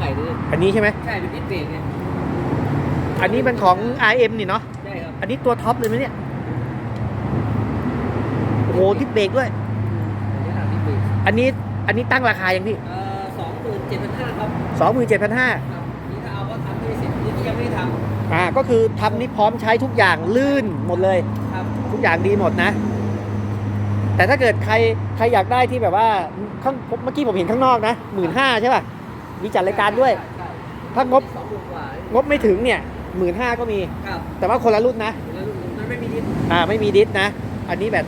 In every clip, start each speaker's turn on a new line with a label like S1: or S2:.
S1: ไก่ด้วย
S2: อันนี้ใช่ไหม
S1: ใช่ดูดิสเบรกเนี่ย
S2: อันนี้มันของ RM นี่เนาะ
S1: ใช่ครับ
S2: อันนี้ตัวท็อปเลยไหมเนี่ยโอ้โหทิปเบรกด้วย
S1: อันนี้ถามดิสเบรก
S2: อันนี้อันนี้ตั้งราคายังพี่
S1: เอ่อสองหมื่นเจ็ดพันห้าครับ
S2: สองหมื่นเจ็ดพันห้า
S1: ครับนี่ถ้าเอาก็ทำให้เสร็จนี่ยังไม่ได้ท
S2: อ่าก็คือทำนี่พร้อมใช้ทุกอย่างลื่นหมดเลยำ
S1: ครับ
S2: ทุกอย่างดีหมดนะ แต่ถ้าเกิดใครใครอยากได้ที่แบบว่าข้างเมื่อกี้ผมเห็นข้างนอกนะหมื่นห้าใช่ป่ะ มีจัดรายการด้วย
S1: ใช่
S2: ถ้างบ
S1: สองหมื่นกว่า
S2: งบไม่ถึงเนี่ยหมื่นห้าก็มี
S1: ครับ
S2: แต่ว่าคนละรุ่นนะ
S1: แล้วมันไม่มีดิส
S2: อ่าไม่มีดิสนะ อันนี้แบบ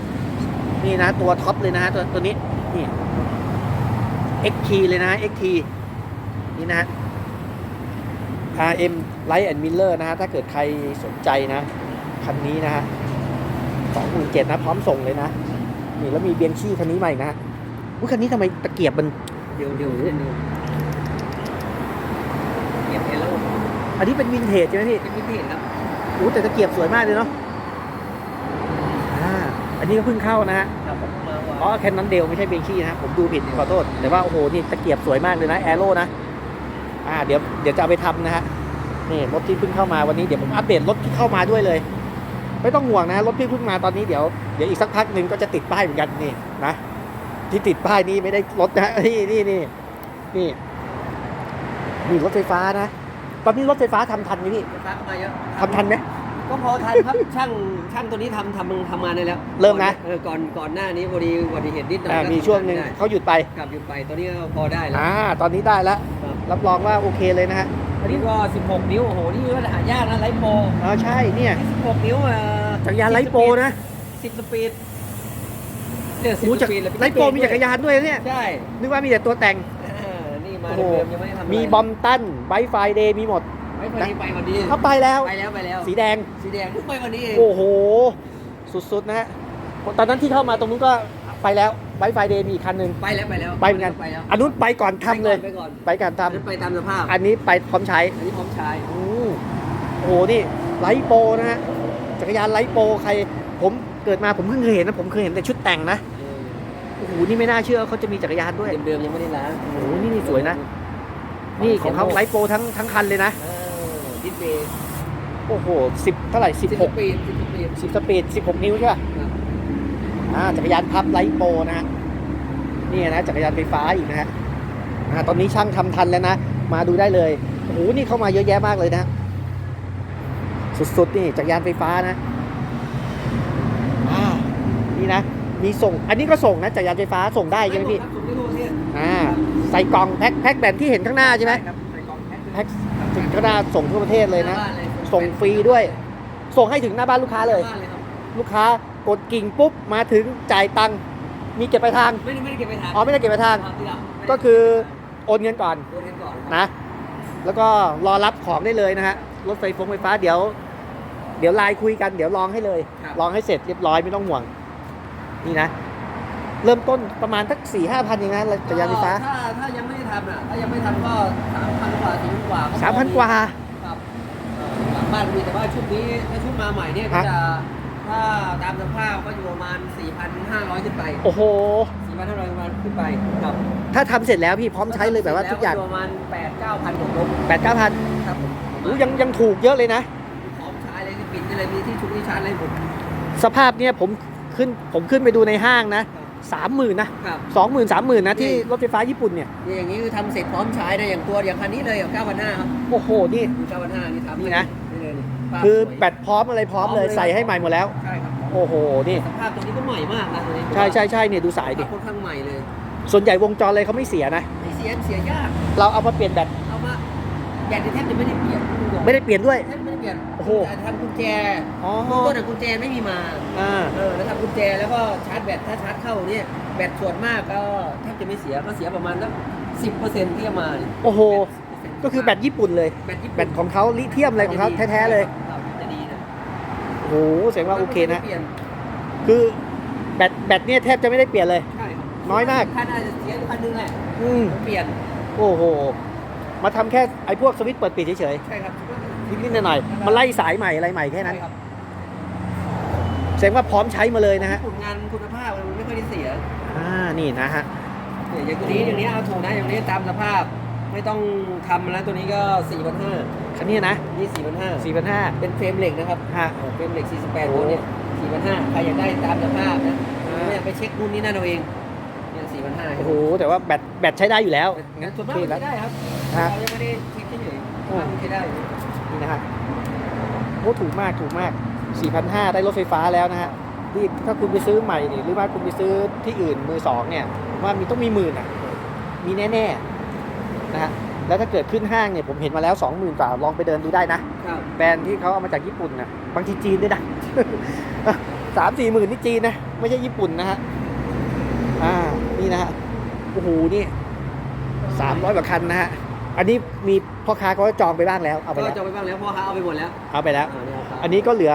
S2: นี่นะตัวท็อปเลยนะฮะตัวตัวนี้นี่ XT เลยนะฮะ XT นี่นะฮะ RM Light and Miller นะฮะ ถ้าเกิดใครสนใจนะ คันนี้นะฮะสองหมื่นเจ็ดนะ พร้อมส่งเลยนะ นี่แล้วมีเบียนชี่คันนี้ใหม่นะฮะอุ๊ยคันนี้ทำไมตะเกียบมัน
S1: เดี๋ยวเดี๋ยวเดี๋ยว เดี๋ยวเก็บเอลโล
S2: อันนี้เป็นวินเทจใช่ไหมพี่
S1: เป็นพิเศษครับ
S2: อู้แต่ตะเกียบสวยมากเลยเนาะอ่าอันนี้ก็เพิ่งเข้านะฮะ
S1: ครับผมมา
S2: อ๋อ
S1: ว่า
S2: แคนนอนเดลไม่ใช่เบงชี่นะฮะผมดูผิดขอโทษ แต่ว่าโอ้โหนี่ตะเกียบสวยมากเลยนะแอโร่นะอ่าเดี๋ยวเดี๋ยวจะเอาไปทำนะฮะนี่รถที่เพิ่งเข้ามาวันนี้เดี๋ยวผมอัปเดตรถที่เข้ามาด้วยเลย ไม่ต้องห่วงนะรถที่เพิ่งมาตอนนี้เดี๋ยวเดี๋ยวอีกสักพักหนึ่งก็จะติดป้ายเหมือนกันนี่นะที่ติดป้ายนี่ไม่ได้รถนะนี่นี่นี่นี่ นี่รถไฟฟ้านะ ตอนนี้รถไฟฟ้าทำทันไหมพี่
S1: ไฟฟ้าเข้ามาเยอะ
S2: ทำทันไหม
S1: ก็พอทันครับ ช่างช่างตัวนี้ทำทำทำงานได้แล้ว
S2: เริ่มนะ
S1: เออก่อนก่อนหน้านี้พอดีอุบัติเหตุนิดหน่อย
S2: อ่า
S1: ก็
S2: มีช่วงหนึ่ง
S1: ทำได้
S2: เขาหยุดไป
S1: กลับอยู่ไปตัวนี้ก็พอได้แล้ว
S2: อ่าตอนนี้ได้แล้ว
S1: ครับ
S2: รับรองว่าโอเคเลยนะฮะ
S1: อันนี้ก็ 16 นิ้วโอ้โหนี่ก็หายากนะไลท์โปร
S2: อ๋อใช่เนี่ย
S1: นี่16 นิ้วอะ
S2: จักรยานไลท์โปรนะ
S1: 10 สปีดเดี๋ยว
S2: โอ้โห
S1: 10ส
S2: จักร
S1: ปีด
S2: ไลท์โปรมีจักรยานด้วยเนี่ย
S1: ใช่
S2: นึกว่ามีแต่ตัวแต่ง
S1: อ่านี่ มา
S2: โอ้โห
S1: เดิมๆยังไม่ได้ทำะไร
S2: มีบอมตันไบไฟเดย์มีหมด
S1: ไม่พอดีไปวันนี้
S2: เข้าไปแล้ว
S1: ไปแล้วไปแล้ว
S2: สีแดง
S1: สีแดงเพิ่งไปวันนี้เอง
S2: โอ้โห สุดๆนะฮะตอนนั้นที่เข้ามาตรงนู้นก็ไปแล้วไบไฟเดย์มีอีกคันหนึ่ง
S1: ไปแล้วไปแล้ว
S2: ไปเหมือนกัน
S1: ไปแล้ว
S2: อันนู้นไปก่อนทำเลย
S1: ไปก่อน
S2: ไปก่อนท
S1: อันนั้นไปตามสภาพำ
S2: อันนี้ไปพร้อมใช้
S1: อันนี้พร้อมใช้
S2: อืมโอ้โหนี่ไลท์โปรนะฮะจักรยานไลท์โปรใครผมเกิดมาผมเพิ่งเคยเห็นนะผมเคยเห็นแต่ชุดแต่งนะ โอ้โหนี่ไม่น่าเชื่อเขาจะมีจักรยานด้วย
S1: เดิมๆยังไม่ได้ล้าง
S2: โอ้โหนี่นี่สวยนะ นี่ของเขาไลท์โปรทั้งทั้งคันเลยนะ
S1: เออดิสเบรก
S2: โอ้โหสิบเท่าไหร่สิบหก
S1: ปีดสิบปีด
S2: สิบสปีดสิบหกนิ้วใช่ป่ะ
S1: ครับ
S2: อ่าจักรยานพับไลท์โปรนะฮะนี่นะจักรยานไฟฟ้าอีกนะฮะอ่าตอนนี้ช่างทำทันแล้วนะ มาดูได้เลยโอ้โหนี่เข้ามาเยอะแยะมากเลยนะ สุดๆนี่จักรยานไฟฟ้านะอ่านี่นะ มีส่ง อันนี้ก็ส่งนะจักรยานไฟฟ้าส่งได้ใช่ไหมพี่
S1: ครับผมไม่รู้เนี่ย
S2: อ่าใส่กล่องแพ็คแพ็คแบบที่เห็นข้างหน้าใช่ไหม
S1: ครับใส่กล่องแพ็ค
S2: แพ็คถึงข้างหน้าส่งทั่วประเทศเลยนะ
S1: หาบ้าเลย
S2: ส่งฟรีด้วย ส่งให้ถึงหน้าบ้านลูกค้าเลย
S1: หน้บ้นครับ
S2: ลูกค้ากดกิ่งปุ๊บมาถึงจ่ายตังค์มีเก็บปลายทาง
S1: ไม่ได้ไม่ได้เก็บไปทาน
S2: อ๋อไม่ได้เก็บปลายทาง
S1: ครับที่เราไม่ได้
S2: ก็คือโอนเงินก่อน
S1: โอนเงินก่อนครับ
S2: นะ แล้วก็รอรับของได้เลยนะฮะรถไฟฟงไฟฟ้าเดี๋ยว เดี๋ยวไลน์คุยกันเดี๋ยวลองให้เลย
S1: ครับ
S2: ลองให้เสร็จเรียบร้อยไม่ต้องห่วง นี่นะ เริ่มต้นประมาณสักสี่ห้าพันเองนะจักรยานไฟฟ้า
S1: ถ้าถ้ายังไม่ได้ทำอะถ้ายังไม่ทำก็สามพันกว่าสี่พันกว่า
S2: สามพันกว่า
S1: ครับเอ่อหลังบ้านมีแต่ว่าชุดนี้ถ้าชุดมาใหม่เนี่ยก็
S2: ฮะ
S1: จะถ้าตามสภาพก็อยู่ประมาณ 4,500ขึ้นไป
S2: โอ้โห
S1: 4,500ประมาณขึ้นไปครับ
S2: ถ้าทำเสร็จแล้วพี่พร้อมใช้เลยแบบว่าทุกอย่าง
S1: แล้วประมาณ 8 9พันกว่าลบ
S2: แปดเก้าพัน
S1: ครับผม
S2: ยังยังถูกเยอะเลยนะ
S1: พร้อมใช้เลยปิดได้เลยมีที่ชุดที่ชาร์จอะไรผม
S2: สภาพเนี่ยผม ขึ้นผมขึ้นไปดูในห้างนะสามหมื่นนะครับสองหมื่นสามหมื่นนะที่รถไฟฟ้าญี่ปุ่นเนี่ย
S1: นี่อย่างนี้คือทำเสร็จพร้อมใช้ได้อย่างตัวอย่างคันนี้เลยอย่าง9,500ครับ
S2: โอ้โหนี่
S1: ดู9,500นี่ทำ
S2: นี่นะ
S1: นี่เลยนี่ภาพ
S2: คือ
S1: สวย
S2: แบตพร้อมอะไรพร้อมเลย
S1: พร้อมเลย
S2: ใส่ให้ใหม่หมดแล้ว
S1: ใช่ครับ
S2: โอ้โหนี่
S1: สภาพตัวนี้ก็ใหม่มากนะตัวนี้
S2: ใช่ใช่ใช่เนี่ยดูสายดิ
S1: ค่อนข้างใหม่เลย
S2: ส่วนใหญ่วงจรอะไรเขาไม่เสียนะ
S1: ไม่เสียเสียยาก
S2: เราเอามาเปลี่ยนแบต
S1: เอามาแบตเนี่ยแทบจะไม่ได้เปลี่ยน
S2: ไม่ได้เปลี่ยนด้วย
S1: แทบไม่ได้ เปลี่ยน
S2: โอ้โห
S1: แต่ทำกุญแจ
S2: อ๋อ
S1: เบื้องต้นอะกุญแจไม่มีมา
S2: อ่า
S1: เออแล้วทำกุญแจแล้วก็ชาร์จแบตถ้าชาร์จเข้าเนี่ยแบตส่วนมากก็แทบจะไม่เสียก็เสียประมาณสักสิบเปอร์เซ็นต์ที่เอามาเนี่ย
S2: โอ้โห
S1: 10%
S2: ก็คือแบตญี่ปุ่นเลย
S1: แบตญี่ปุ่น
S2: แบตของเขาลิเทียมอะไรของเขาแท้ๆเลย
S1: ครับจะดีนะ
S2: โอ้โหแสดงว่าโอเคนะ
S1: ไม่ได้ปลี่ยน
S2: คือแบตแบตเนี่ยแทบจะไม่ได้เปลี่ยนเลย
S1: ใช่ครับ
S2: น้อยมาก
S1: คันอาจจะเสียอยู่คันนึงแหละ
S2: อืม
S1: เปลี่ยน
S2: โอ้โห มาทำแค่ไอ้พวกสวิตช์เปิดปิดเฉย
S1: ใช่ครับ
S2: ๆ นิดๆหน่อยๆมาไล่สายใหม่อะไรใหม่แค่นั้น
S1: ใช่ครับ
S2: แสดงว่าพร้อมใช้มาเลยนะฮะ
S1: ผลงานคุณภาพมันไม่ค่อยได้เสีย
S2: อ่านี่นะฮะ
S1: เนี่ยอย่างตัวนี้อย่างนี้เอาถูกนะอย่างนี้ตามสภาพไม่ต้องทำแล้วตัวนี้ก็4 5 0 0
S2: คันนี้นะ
S1: นี่4 5 0 0
S2: สี่พันห้า
S1: เป็นเฟรมเหล็กนะครับ
S2: ฮะ
S1: เออเฟรมเหล็ก48โวลต์เนี่ย4 5 0 0ใครอยากได้ตามสภาพนะ
S2: อ่า
S1: ไม่อยากไปเช็คนู่นนี่นั่นเอาเองเนี่ย4 5 0 0
S2: โอ้โหแต่ว่าแบตแบตใช้ได้อยู่แล้ว
S1: งั้นส่วน
S2: โอ
S1: มาก
S2: เค
S1: มัน
S2: แล้ว
S1: ใช้ได้ครับ
S2: ฮะ
S1: เรายังไม่ได้เช็คเฉยๆว่ามันใช้ได้อยู่
S2: นี่นะฮะโอ้ถูกมากถูกมาก 4,500 ได้รถไฟฟ้าแล้วนะฮะนี่ถ้าคุณไปซื้อใหม่นี่หรือว่าคุณไปซื้อที่อื่นมือสองเนี่ยผมว่ามีต้องมีหมื่นอะ มีแน่ๆนะฮะแล้วถ้าเกิดขึ้นห้างเนี่ยผมเห็นมาแล้ว 20,000กว่าลองไปเดินดูได้นะ
S1: ครับ
S2: แบรนด์ที่เขาเอามาจากญี่ปุ่นนะบางทีจีนด้วยนะสามสี่หมื่นนี่จีนนะ ไม่ใช่ญี่ปุ่นนะฮะอ่านี่นะฮะโอ้โหนี่สามร้อยกว่าคันนะฮะ อันนี้มีพ่อค้าก็จองไปบ้างแล้วเอาไป
S1: ก็
S2: แล้ว
S1: จองไปบ้างแล้วเพราะเขาเอาไปหมดแล้ว
S2: เอาไปแล้วา
S1: เนี่ยครับ
S2: อันนี้ก็เหลือ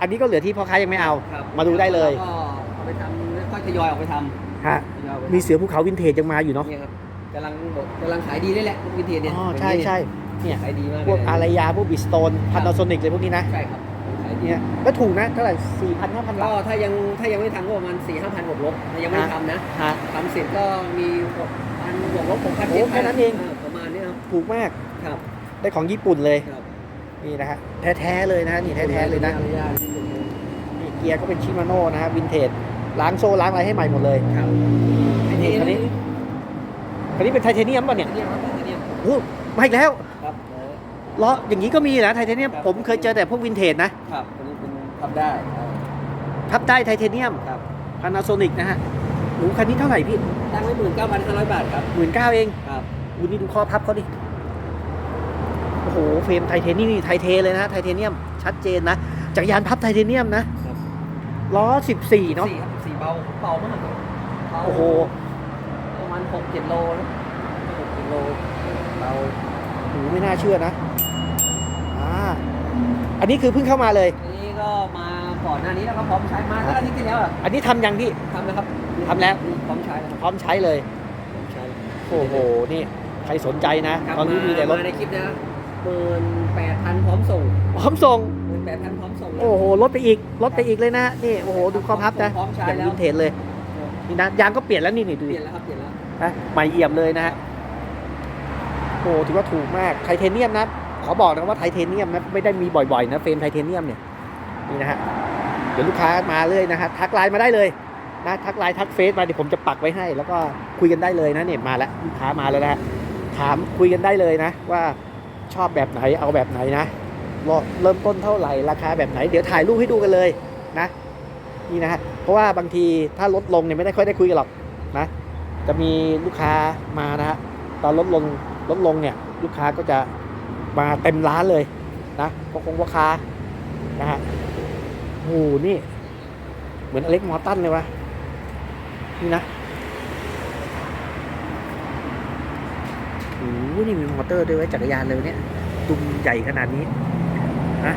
S2: อันนี้ก็เหลือที่พ่อค้ายังไม่เอา
S1: ครับ
S2: มาดูได้เลย
S1: ก็เอาไปทำแล้วค่อยทยอยเอาไปทำ
S2: ฮะ
S1: ทยอยเอาไปทำ
S2: มีเสือภูเขาวินเทจยังมาอยู่เนาะ
S1: เนี่ยครับกำลังบอกกำลังขายดีได้แหละพวกวินเทจเนี่ย
S2: อ๋อใช่ใช่เนี่ย
S1: ขายดีมาก
S2: พวก
S1: เลย
S2: อารยาพวกบิสโตนพานาโซนิกเลยพวกนี้นะ
S1: ใช่ครับขายดี
S2: เนี่ยแล้วถูกนะเท่าไหร่สี่พันห้าพัน
S1: ก็
S2: บาท
S1: ถ้ายังถ้ายังไม่ทำก็ประมาณสี่ห้าพันบวกลบยังไม่ได้ทำนะ
S2: ฮะ
S1: ทำเสร็จก็มีหกพันบวกลบหกพัน
S2: โอ้แค่นั้นเอง
S1: ประมาณนี้ครับ
S2: ถูกมาก
S1: ครับ
S2: ได้ของญี่ปุ่นเลย
S1: ครับ
S2: นี่นะฮะแท้ๆเลยนะฮะนี่แท้ๆเลยนะ
S1: อนุญาตที่สุดเลย
S2: นี่เกียร์ก็เป็นชิมาโน่นะฮะวินเทจล้างโซ่ล้างอะไรให้ใหม่หมดเลย
S1: ครับ
S2: นี่คันนี้คันนี้เป็นไทเทเนียมป่ะเนี่ย
S1: อันนี้ครับอันนี้
S2: โอ้มาอีกแล้ว
S1: ครับเออ
S2: ล้ออย่างนี้ก็มีนะไทเทเนียม
S1: ครับ
S2: ผมเคยเจอแต่พวกวินเทจนะครับ
S1: อันนี้เป็นทำได้ครับ
S2: ทับได้ไทเทเนียม
S1: ครับ
S2: พานาโซนิกนะฮะหนูคันนี้เท่าไหร่พี่
S1: ตั้งไว้หมื่นเก้าพันห้าร้อยบาทครับ
S2: หมื่นเก้าเอง
S1: ครับ
S2: อูนี่ดูข้อพับเขาดิ โอ้โหเฟรมไทเทเนียมนี่ไทเทเลยนะไทเทเนียมชัดเจนนะจักรยานพับไทเทเนียมนะครับล้อ 14 เนาะ
S1: สี่ครับสี่เบาเบามากเบา
S2: โอ้โห
S1: ประมาณหกเจ็ดโลนะหกเจ็ดโลเบา
S2: หนูไม่น่าเชื่อนะอ่าอันนี้คือเพิ่งเข้ามาเลย
S1: อันนี้ก็มาก่อนหน้านี้แล้วก็พร้อมใช้มาตั้งอาทิตย์ที่แล้วอะ
S2: อันนี้ทำยังพี่
S1: ทำนะครับ
S2: ทำแล้ว
S1: พร้อมใช้แล้วครับ
S2: พร้อมใช้เลย
S1: พร้อมใช้
S2: โอ้โหนี่ใครสนใจนะ
S1: ครับ
S2: ตอนนี้มีแต่รถา
S1: ในคลิปนะ หมื่นแปดพันพร้อมส่ง
S2: พร้อมส่ง
S1: หมื่นแปดพันพร้อมส่งนะ
S2: โอ้โหลดไปอีกลดไปอีกเลยนะนี่โอ้โหดูข้อพับนะ
S1: พร้อมใช้
S2: อย่าง
S1: แล้ว
S2: วินเทจเลยนี่นะยางก็เปลี่ยนแล้วนี่นี่ดู
S1: เป
S2: ดิ
S1: ลี่ยนแล้วครับเปลี่ยนแล้ว
S2: นะใหม่เอี่ยมเลยนะฮะโอ้โหถือว่าถูกมากไทเทเนียมนะขอบอกนะว่าไทเทเนียมนะไม่ได้มีบ่อยๆนะเฟรมไทเทเนียมเนี่ยนี่นะฮะเดี๋ยวลูกค้ามาเลยนะฮะทักไลน์มาได้เลยนะทักไลน์ทักเฟซมาเดี๋ยวผมจะปักไว้ให้ แล้วก็คุยกันได้เลยนะเนี่ยมาแล้วลูกค้ามาแล้วนะฮะถามคุยกันได้เลยนะว่า ชอบแบบไหนเอาแบบไหนนะเริ่มต้นเท่าไหร่ราคาแบบไหน เดี๋ยวถ่ายรูปให้ดูกันเลยนะนี่นะฮะเพราะว่าบางทีถ้าลดลงเนี่ยไม่ได้ค่อยได้คุยกันหรอกนะจะมีลูกค้ามานะฮะตอนลดลงลดลงเนี่ยลูกค้าก็จะมาเต็มร้านเลยนะพ่อคงพ่อค้านะฮะโอ้โหนี่ เหมือนอเล็กมอตันเลยวะนี่นะ โอ้โหนี่มีมอเตอร์ด้วยไว้จักรยานเลยเนี่ยตุ้มใหญ่ขนาดนี้นะ